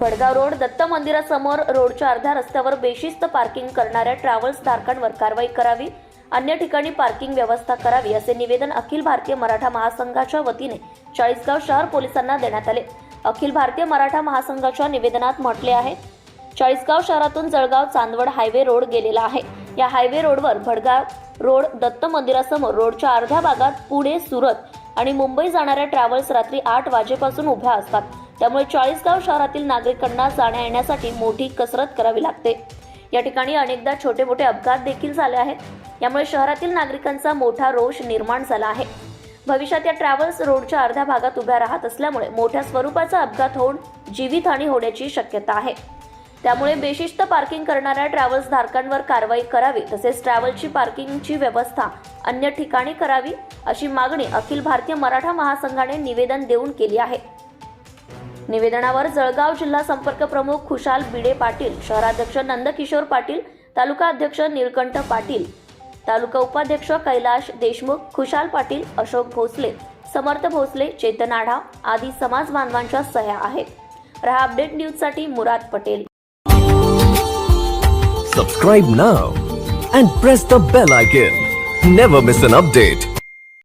Bhadgaon road Datta मंदिरासमोर रोडच्या अर्ध्या रस्त्यावर बेशिस्त पार्किंग करणाऱ्या ट्रॅव्हल्स धारकांवर कारवाई करावी अन्य ठिकाणी पार्किंग व्यवस्था करावी असे निवेदन अखिल भारतीय मराठा महासंघाच्या वतीने चाळीसगाव शहर पोलिसांना देण्यात आले. अखिल भारतीय मराठा महासंघाच्या निवेदनात म्हटले आहे चाळीसगाव शहरातून जळगाव चांदवड हायवे रोड गेलेला आहे. या हायवे रोडवर भडगाव रोड दत्त मंदिरासमोर रोडच्या अर्ध्या भागात पुणे सुरत आणि मुंबई जाणाऱ्या ट्रॅव्हल्स रात्री आठ वाजेपासून उभ्या असतात. त्यामुळे चाळीसगाव शहरातील नागरिकांना जाण्या येण्यासाठी मोठी कसरत करावी लागते. या ठिकाणी अनेकदा छोटे मोठे अपघात देखील झाले आहेत. यामुळे शहरातील नागरिकांचा मोठा रोष निर्माण झाला आहे. भविष्यात या ट्रॅव्हल्स रोडच्या अर्ध्या भागात उभ्या राहत असल्यामुळे मोठ्या स्वरूपाचा अपघात होऊन जीवितहानी होण्याची शक्यता आहे. त्यामुळे बेशिस्त पार्किंग करणाऱ्या ट्रॅव्हल्स धारकांवर कारवाई करावी तसेच ट्रॅव्हलची पार्किंगची व्यवस्था अन्य ठिकाणी करावी अशी मागणी अखिल भारतीय मराठा महासंघाने निवेदन देऊन केली आहे. निवेदनावर जळगाव जिल्हा संपर्क प्रमुख खुशाल बिडे पाटील शहराध्यक्ष नंदकिशोर पाटील तालुका अध्यक्ष निळकंठ पाटील तालुका उपाध्यक्ष कैलाश देशमुख खुशाल पाटील अशोक भोसले समर्थ भोसले चेतन आढाव आदी समाज बांधवांच्या सह्या आहेत. रहा अपडेट न्यूजसाठी Murad Patel. Subscribe now and press the bell icon never miss an update